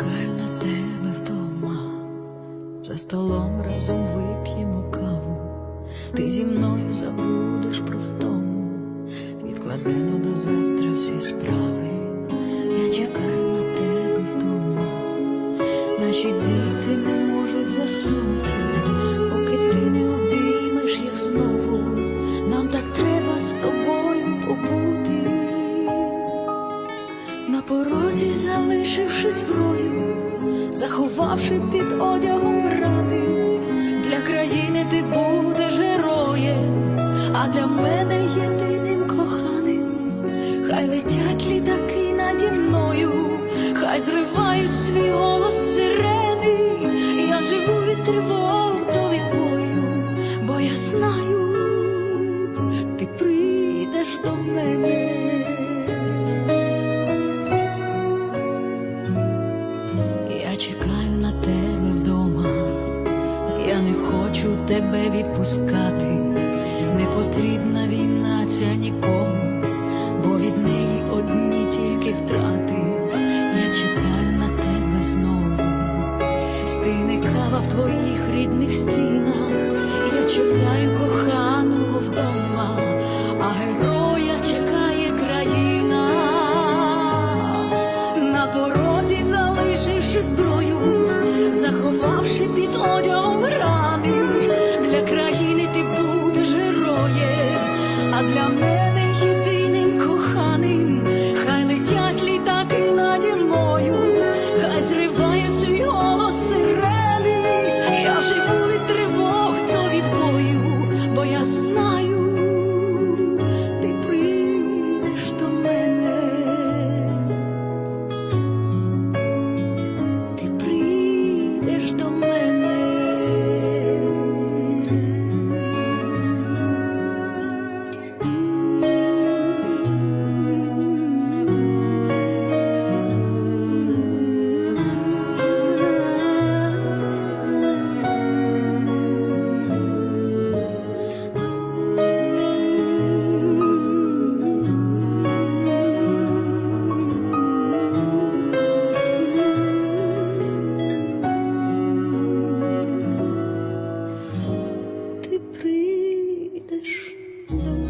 чекаю на тебе вдома, за столом разом вип'ємо каву, ти зі мною забудеш про втому, відкладемо до завтра всі справи. Я чекаю на тебе вдома, наші діти не можуть заснути. На порозі залишивши зброю, заховавши під одягом рани, для країни ти будеш героєм, а для мене єдиним коханим. Хай летять літаки наді мною, хай зривають свій голос сирени. Я живу від тривог чекаю на тебе вдома, я не хочу тебе відпускати, не потрібна війна ця нікому, бо від неї одні тільки втрати. Я чекаю на тебе знову, стине кава в твоїх рідних стінах. Я чекаю коханого вдома, Заховавши зброю, заховавши під одягом. Thank.